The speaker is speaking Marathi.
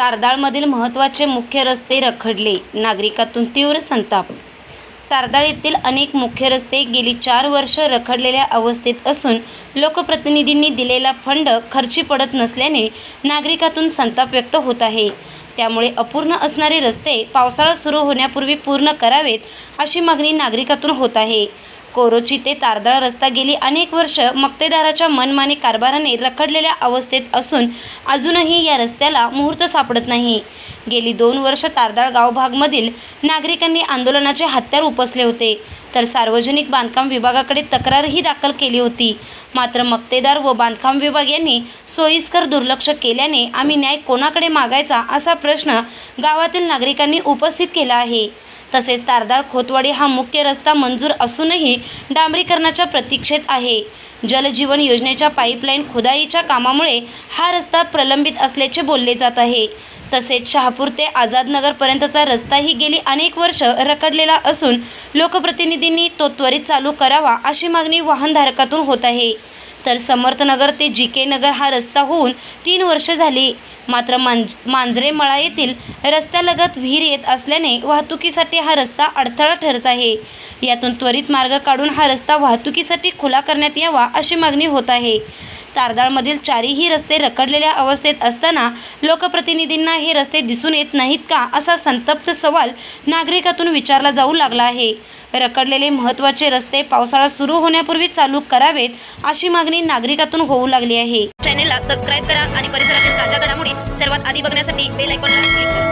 तारदाळमधील महत्त्वाचे मुख्य रस्ते रखडले. नागरिकातून तीव्र संताप. तारदाळ येथील अनेक मुख्य रस्ते गेली चार वर्ष रखडलेल्या अवस्थेत असून लोकप्रतिनिधींनी दिलेला फंड खर्ची पडत नसल्याने नागरिकातून संताप व्यक्त होत आहे. त्यामुळे अपूर्ण असणारे रस्ते पावसाळा सुरू होण्यापूर्वी पूर्ण करावेत अशी मागणी नागरिकातून होत आहे. कोरोची ते तारदाळ रस्ता गेली अनेक वर्ष मक्तेदाराच्या मनमानी कारभाराने रखडलेल्या अवस्थेत असून अजूनही या रस्त्याला मुहूर्त सापडत नाही. गेली दोन वर्ष तारदाळ गावभागमधील नागरिकांनी आंदोलनाचे हत्यार उपसले होते तर सार्वजनिक बांधकाम विभागाकडे तक्रारही दाखल केली होती. मात्र मक्तेदार व बांधकाम विभाग यांनी सोयीस्कर दुर्लक्ष केल्याने आम्ही न्याय कोणाकडे मागायचा असा प्रश्न गावातील नागरिकांनी उपस्थित केला आहे. तसेच तारदाळ खोतवाडी हा मुख्य रस्ता मंजूर असूनही डांबरीकरणाच्या प्रतीक्षेत आहे. जलजीवन योजनेच्या पाईपलाईन खुदाईच्या कामामुळे हा रस्ता प्रलंबित असल्याचे बोलले जात आहे. तसेच शहापूर ते आझादनगरपर्यंतचा रस्ताही गेली अनेक वर्ष रखडलेला असून लोकप्रतिनिधींनी तो त्वरित चालू करावा अशी मागणी वाहनधारकातून होत आहे. तर समर्थनगर ते जी के नगर हा रस्ता होऊन तीन वर्ष झाली. मात्र मांज मांजरे मळा येथील रस्त्यालगत विहीर येत असल्याने वाहतुकीसाठी हा रस्ता अडथळा ठरत आहे. यातून त्वरित मार्ग काढून हा रस्ता वाहतुकीसाठी खुला करण्यात यावा अशी मागणी होत आहे. तारदाळमधील चारही रस्ते रखडलेल्या अवस्थेत असताना लोकप्रतिनिधींना हे रस्ते दिसून येत नाहीत का असा संतप्त सवाल नागरिकातून विचारला जाऊ लागला आहे. रखडलेले महत्त्वाचे रस्ते पावसाळा सुरू होण्यापूर्वी चालू करावेत अशी मागणी नागरिकातून होऊ लागली आहे. चॅनेलला सबस्क्राईब करा आणि परिसरातील ताज्या घडामोडी सर्वात आधी बघण्यासाठी बेल आयकॉनला क्लिक करा.